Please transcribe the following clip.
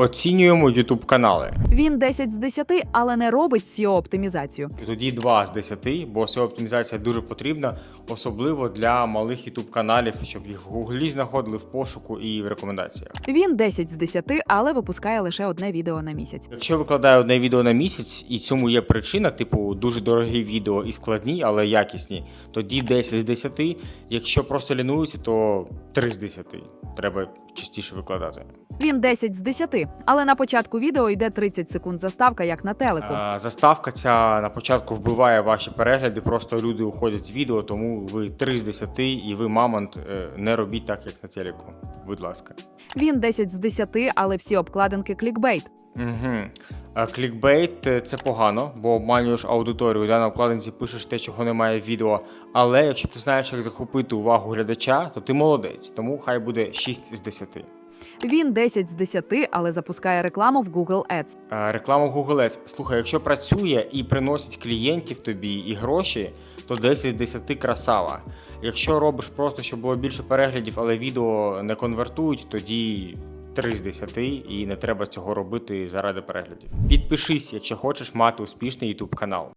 Оцінюємо YouTube канали. Він 10 з 10, але не робить SEO оптимізацію. Тоді 2 з 10, бо SEO оптимізація дуже потрібна, особливо для малих YouTube каналів, щоб їх в Гуглі знаходили в пошуку і в рекомендаціях. Він 10 з 10, але випускає лише одне відео на місяць. Якщо викладаю одне відео на місяць, і цьому є причина, типу дуже дорогі відео і складні, але якісні, тоді 10 з 10. Якщо просто лінуються, то 3 з 10. Треба частіше викладати. Він 10 з 10, але на початку відео йде 30 секунд заставка, як на телеку. А, Заставка ця на початку вбиває ваші перегляди, просто люди уходять з відео, тому ви 3 з 10 і ви, мамонт, е, не робіть так, як на телеку. Будь ласка. Він 10 з 10, але всі обкладинки клікбейт. Угу. Клікбейт е, це погано, бо обманюєш аудиторію. Да, на обкладинці пишеш те, чого немає в відео. Але якщо ти знаєш, як захопити увагу глядача, то ти молодець. Тому хай буде 6 з 10. Він 10 з 10, але запускає рекламу в Google Ads. Реклама в Google Ads. Слухай, якщо працює і приносить клієнтів тобі і гроші, то 10 з 10 красава. Якщо робиш просто, щоб було більше переглядів, але відео не конвертують, тоді 3 з 10 і не треба цього робити заради переглядів. Підпишись, якщо хочеш мати успішний YouTube канал.